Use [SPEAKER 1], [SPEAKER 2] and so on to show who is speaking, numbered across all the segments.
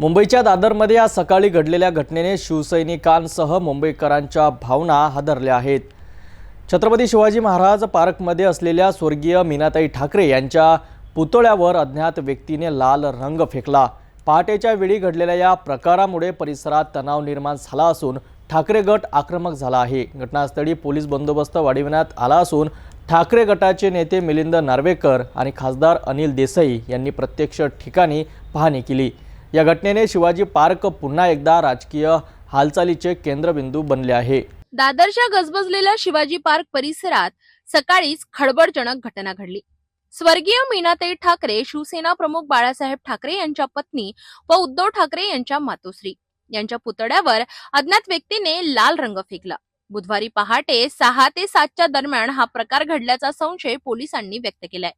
[SPEAKER 1] मुंबईच्या दादरमध्ये आज सकाळी घडलेल्या घटनेने शिवसैनिकांसह मुंबईकरांच्या भावना हादरल्या आहेत. छत्रपती शिवाजी महाराज पार्कमध्ये असलेल्या स्वर्गीय मीनाताई ठाकरे यांच्या पुतळ्यावर अज्ञात व्यक्तीने लाल रंग फेकला. पहाटेच्या वेळी घडलेल्या या प्रकारामुळे परिसरात तणाव निर्माण झाला असून ठाकरे गट आक्रमक झाला आहे. घटनास्थळी पोलीस बंदोबस्त वाढविण्यात आला असून ठाकरे गटाचे नेते मिलिंद नार्वेकर आणि खासदार अनिल देसाई यांनी प्रत्यक्ष ठिकाणी पाहणी केली. या घटनेने शिवाजी पार्क पुन्हा एकदा राजकीय हालचालीचे केंद्रबिंदू बनले आहे.
[SPEAKER 2] दादरच्या गजबजलेल्या शिवाजी पार्क परिसरात सकाळीच खळबळजनक घटना घडली. स्वर्गीय मीनाताई ठाकरे शिवसेना प्रमुख बाळासाहेब ठाकरे यांच्या पत्नी व उद्धव ठाकरे यांच्या मातोश्री. यांच्या पुतळ्यावर अज्ञात व्यक्तीने लाल रंग फेकला. बुधवारी पहाटे सहा ते सातच्या दरम्यान हा प्रकार घडल्याचा संशय पोलिसांनी व्यक्त केलाय.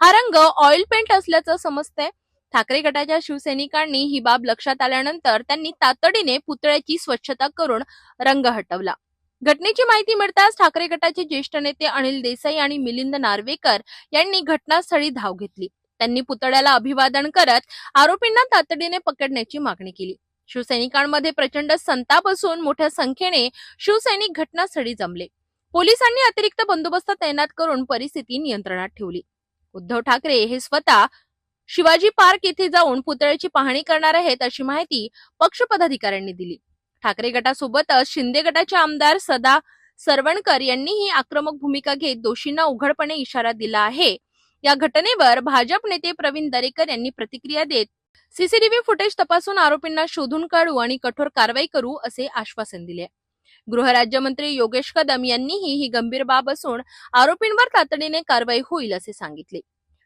[SPEAKER 2] हा रंग ऑइल पेंट असल्याचं समजतंय. ठाकरे गटाच्या शिवसैनिकांनी ही बाब लक्षात आल्यानंतर त्यांनी तातडीने पुतळ्याची स्वच्छता करून रंग हटवला. घटनेची माहिती मिळताच ठाकरे गटाचे ज्येष्ठ नेते अनिल देसाई आणि मिलिंद नार्वेकर यांनी घटनास्थळी धाव घेतली. त्यांनी पुतळ्याला अभिवादन करत आरोपींना तातडीने पकडण्याची मागणी केली. शिवसैनिकांमध्ये प्रचंड संताप असून मोठ्या संख्येने शिवसैनिक घटनास्थळी जमले. पोलिसांनी अतिरिक्त बंदोबस्त तैनात करून परिस्थिती नियंत्रणात ठेवली. उद्धव ठाकरे हे स्वतः शिवाजी पार्क येथे जाऊन पुतळ्याची पाहणी करणार आहेत अशी माहिती पक्ष पदाधिकाऱ्यांनी दिली. ठाकरे गटासोबतच शिंदे गटाचे आमदार सदा सरवणकर यांनीही आक्रमक भूमिका घेत दोषींना उघडपणे इशारा दिला आहे. या घटनेवर भाजप नेते प्रवीण दरेकर यांनी प्रतिक्रिया देत सीसीटीव्ही फुटेज तपासून आरोपींना शोधून काढू आणि कठोर कारवाई करू असे आश्वासन दिले. गृहराज्यमंत्री योगेश कदम यांनीही ही गंभीर बाब असून आरोपींवर तातडीने कारवाई होईल असे सांगितले.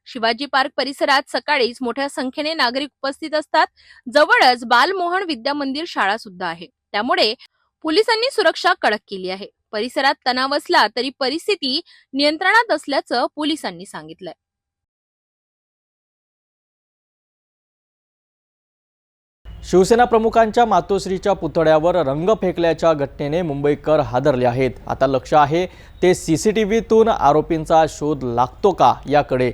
[SPEAKER 2] शिवाजी पार्क परिसरात सकाळीच मोठ्या संख्येने नागरिक उपस्थित असतात. जवळच बालमोहन विद्या मंदिर शाळा सुद्धा आहे. त्यामुळे पोलिसांनी सुरक्षा कडक केली आहे. परिसरात तणाव असला तरी परिस्थिती नियंत्रणात असल्याचं पोलिसांनी सांगितलंय.
[SPEAKER 1] शिवसेना प्रमुखांच्या मातोश्रीच्या पुतळ्यावर रंग फेकल्याच्या घटनेने मुंबईकर हादरले आहेत. आता लक्ष आहे ते सी सी टी व्हीतून आरोपींचा शोध लागतो का याकडे.